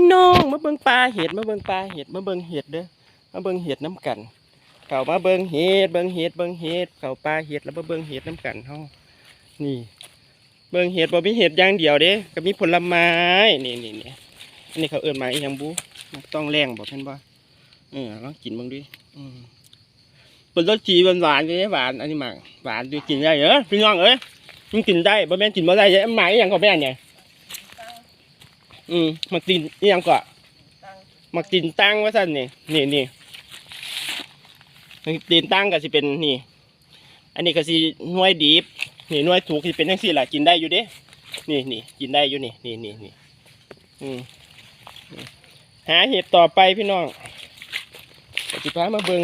พี่น้องมาเบิ่งปลาเห็ดมาเบิ่งปลาเห็ดมาเบิ่งเห็ดเด้อมาเบิ่งเห็ดน้ำกัน เข้ามาเบิ่งเห็ดเบิ่งเห็ดเบิ่งเห็ดเข้าปลาเห็ดแล้วมาเบิ่งเห็ดน้ำกันเฮานี่ เบิ่งเห็ดบ่มีเห็ดอย่างเดียวเด้ก็มีผลไม้นี่นี่นี่อันนี้เขาเอิ้นมาอีหยังบุต้องแรงบ่เพิ่นบ่เออลองกินเบิ่งดิอืมเป็นรสจีหวานๆอยู่เด้หวานอันนี้หมากหวานดูกินได้เด้อพี่น้องเอ้ยมันกินได้บ่แม่นกินบ่ได้เด้หมากอีหยังก็แม่นเนี่ย อืมมักกินอีหยังก็มักกินตั้งว่าซั่นนี่นี่นี่มักกินตั้งก็สิเป็นนี่ อันนี้ก็สิหน่วยดิบนี่หน่วยถูกที่เป็นจังซี่ล่ะกินได้อยู่เด้ นี่นี่กินได้อยู่นี่นี่นี่นี่อืมหาเห็ดต่อไปพี่น้องก็สิพามาเบิง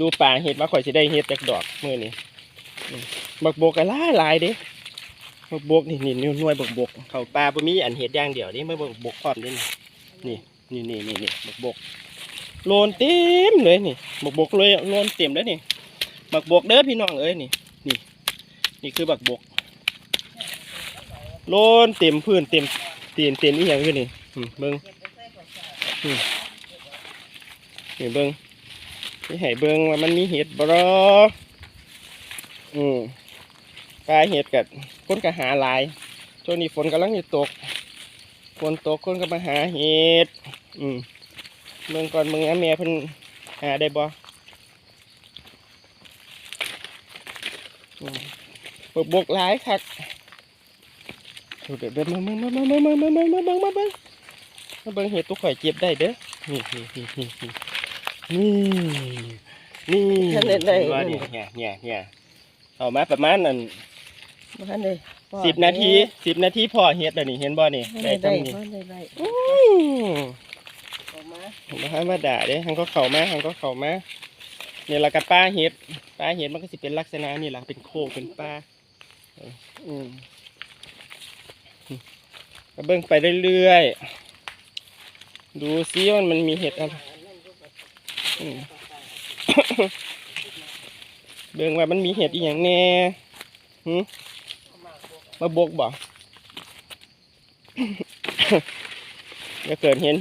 ดูป่าเห็ดว่าข่อยสิได้เห็ดจากดอกมื้อนี้อืมบักบกก็หลายหลายเด้ บักบกนี่นี่หน่วยบกบกเขาป่าบ่มีอันเห็ดอย่างเดียวนี่ไมาบักบกพร้อมด้นี่นี่นี่นี่นี่บกบกโลนเต็มเลยนี่บกบกเลยโลนเต็มเลยนี่บักบกเด้อพี่น้องเอ้ยนี่นี่ นี่คือบักบกโลนเต็มพื้นเต็มเตีนเต็มอีหยังอยู่นี่เบิ้งนี่เบิ้งนี่ให้เบิ้งว่ามันมีเห็ดบ่รออืม ปลาเห็ดกัดคนก็หาลายช่วงนี้ฝนกำลังจะตกฝนตกคนก็มาหาเห็ดอืมเบิ่งก่อนเบิ่งอาแม่เพิ่นหาได้บ่อืมบกบกหลายคักเดี๋ยวเดี๋ยวมามามามามามามามามามาเบิ้งมาเบิ้งเห็ดตัวข่อยเจ็บได้เด้อนี่นี่นี่นี่นี่นี่นได้ได้ว่านี่เนี่ยเนี่ยเนี่ยเอามาประมาณนั่น มาทันเลยสิบนาทีสิบนาทีพอเห็ดแล้วนี่เห็นบ่นี่ได้ได้ได้ทำนี่ได้ได้อืมออกมาบ่ให้มาด่าเด้หังก็เข้ามาหังก็เข้ามาเนี่ยละกับป้าเห็ดป้าเห็ดมันก็สิเป็นลักษณะนี่ล่ะเป็นโค้งเป็นป้าเอออืมก็เบิ่งไปเรื่อยๆ ดูซิว่ามันมีเห็ดอะไรอืมเบิ่งว่ามันมีเห็ดอีหยังแน่หึ มาบกบ่จะเกิดเห็น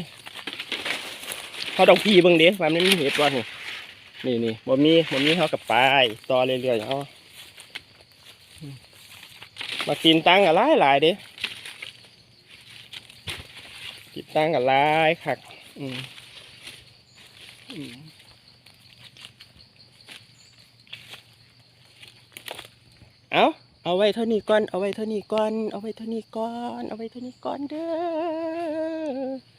เขาต้องพีเบิ่งเด้ว่ามันมีเห็ดว่านี่นี่นี่บ่มีบ่มีเขากับปลายต่อเรื่อยๆเอามากินตั้งกับหลายหลายๆเด้กินตั้งกับหลายคักอืม เอาไว้เท่านี้ก่อน เอาไว้เท่านี้ก่อน เอาไว้เท่านี้ก่อน เอาไว้เท่านี้ก่อนเด้อ